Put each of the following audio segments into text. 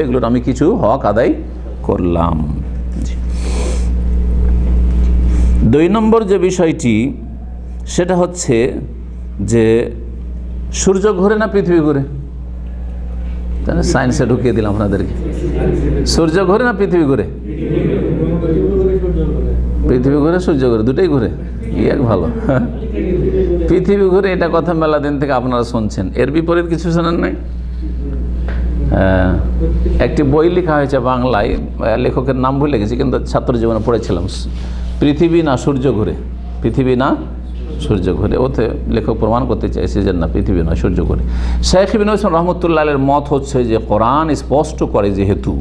এগুলোর আমি কিছু হক আদায় করলাম। দুই নম্বর যে বিষয়টি, সেটা হচ্ছে যে সূর্য ঘুরে না পৃথিবী ঘুরে? তাহলে সায়েন্সে ঢুকিয়ে দিলাম আপনাদেরকে। সূর্য ঘুরে না পৃথিবী ঘুরে? পৃথিবী ঘুরে, সূর্য ঘুরে, দুটোই ঘুরে। এক ভালো। পৃথিবী ঘুরে, এটা কথা মেলা দিন থেকে আপনারা শুনছেন। এর বিপরীত কিছু শোনেন নাই? একটি বই লেখা হয়েছে বাংলায় লেখকের নাম ভুলে গেছি, কিন্তু ছাত্র জীবনে পড়েছিলাম। পৃথিবী না সূর্য ঘুরে? পৃথিবী না সূর্য ঘুরে। ওতে লেখক প্রমাণ করতে চাইছে যে না, পৃথিবী নয় সূর্য ঘুরে। শেখ বিন হোসেন মত হচ্ছে যে কোরআন স্পষ্ট করে যেহেতু,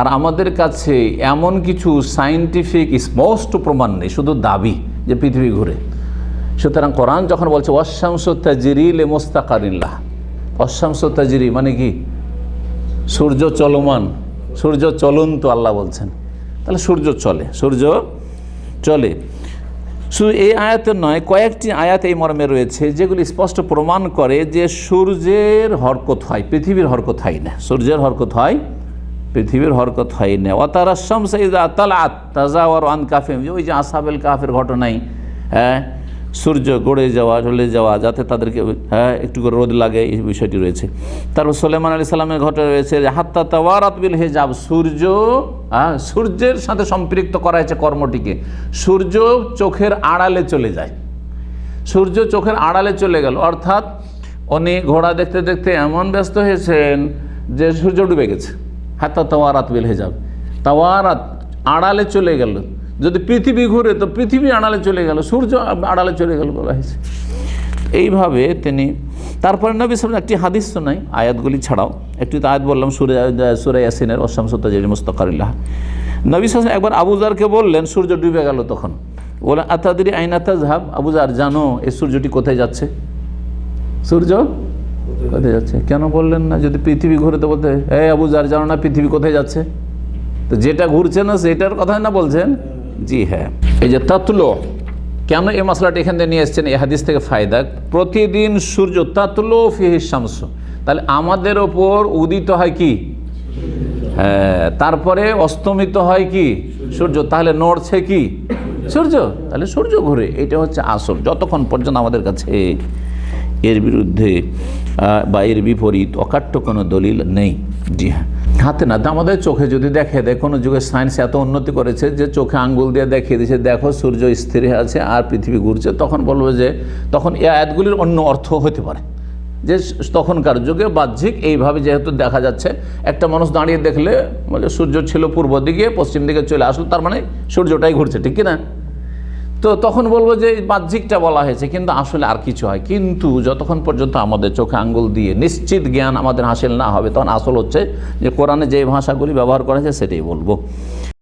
আর আমাদের কাছে এমন কিছু সাইন্টিফিক স্পষ্ট প্রমাণ নেই, শুধু দাবি যে পৃথিবী ঘুরে। সুতরাং কোরআন যখন বলছে তাজিরি লে মোস্তাকারিল্লাহ অশাংস তাজিরি মানে কি? সূর্য চলমান, সূর্য চলন্ত আল্লাহ বলছেন। তাহলে সূর্য চলে সূর্য চলে। শুধু এই আয়াতের নয়, কয়েকটি আয়াত এই মর্মে রয়েছে, যেগুলি স্পষ্ট প্রমাণ করে যে সূর্যের হরকত হয়, পৃথিবীর হরকত হয় না। সূর্যের হরকত হয়, পৃথিবীর হরকত হয় না। অতারাসম সাইদা তালাত তাজাওয়ার আন কাফিম ওই যে আসাবেল কাফের ঘটনাই হ্যাঁ সূর্য গড়ে যাওয়া চলে যাওয়া, যাতে তাদেরকে হ্যাঁ একটু করে রোদ লাগে, এই বিষয়টি রয়েছে। তারপর সোলেমান আলী সাল্লামের ঘটনা রয়েছে যে, হাত্তা তাওয়ারাত বিল হেজাব, সূর্য হ্যাঁ সূর্যের সাথে সম্পৃক্ত করা হয়েছে কর্মটিকে। সূর্য চোখের আড়ালে চলে যায়। সূর্য চোখের আড়ালে চলে গেল। অর্থাৎ উনি ঘোড়া দেখতে দেখতে এমন ব্যস্ত হয়েছেন যে, সূর্য ডুবে গেছে। হাত্তা তাওয়ারাত বিল হেজাব। তাওয়ারাত আড়ালে চলে গেল। যদি পৃথিবী ঘুরে, তো পৃথিবী আড়ালে চলে গেল, সূর্য আড়ালে চলে গেল বলা হয়েছে। এইভাবে তিনি, তারপরে নবী সালাম একটি হাদিস তো নাই আয়াতগুলি ছাড়াও। একটি তো আয়াত বললাম, সুরে সুরে ইয়াসিনের অসামসতাজি মুস্তকারিল্লাহ। নবী সালাম একবার আবুজারকে বললেন, সূর্য ডুবে গেল তখন। বলে আতাদি আইনাতা ঝাব আবুজার জানো এই সূর্যটি কোথায় যাচ্ছে? সূর্য, কোথায় যাচ্ছে? কেন বললেন না? যদি পৃথিবী ঘুরে তো বলতে এই আবুজার জানো না পৃথিবী কোথায় যাচ্ছে? তো যেটা ঘুরছে না, সেটার কথাই না বলছেন? জি হ্যাঁ। এই যে তাতলো কেন এই মশলাটি এখান থেকে নিয়ে এসছেন? এই হাদিস থেকে ফায়দা। প্রতিদিন সূর্য তাতলো ফিহিস শামস। তাহলে আমাদের ওপর উদিত হয় কি? হ্যাঁ তারপরে অস্তমিত হয় কি? সূর্য। তাহলে নড়ছে কি? সূর্য। তাহলে সূর্য ঘুরে। এটা হচ্ছে আসল যতক্ষণ পর্যন্ত আমাদের কাছে এর বিরুদ্ধে বা এর বিপরীত অকাট্য কোনো দলিল নেই। জি হ্যাঁ। হাতে না আমাদের চোখে যদি দেখে দেয় কোনো যুগে সায়েন্স এত উন্নতি করেছে যে চোখে আঙ্গুল দিয়ে দেখিয়ে দিয়েছে, দেখো, সূর্য স্থির আছে আর পৃথিবী ঘুরছে, তখন বলব যে, তখন এই আয়াতগুলির অন্য অর্থ হতে পারে। যে তখনকার যুগে বাহ্যিক, এইভাবে যেহেতু দেখা যাচ্ছে, একটা মানুষ দাঁড়িয়ে দেখলে, বলে সূর্য ছিল পূর্ব দিকে, পশ্চিম দিকে চলে আসলো, তার মানে সূর্যটাই ঘুরছে, ঠিক কি না? তো তখন বলব যে বাহ্যিকটা বলা হয়েছে, কিন্তু আসলে আর কিছু হয়। কিন্তু যতক্ষণ পর্যন্ত আমাদের চোখে আঙ্গুল দিয়ে নিশ্চিত জ্ঞান আমাদের হাসিল না হবে, তখন আসল হচ্ছে যে কোরআনে যে ভাষাগুলি ব্যবহার করা হয়েছে সেটাই বলব।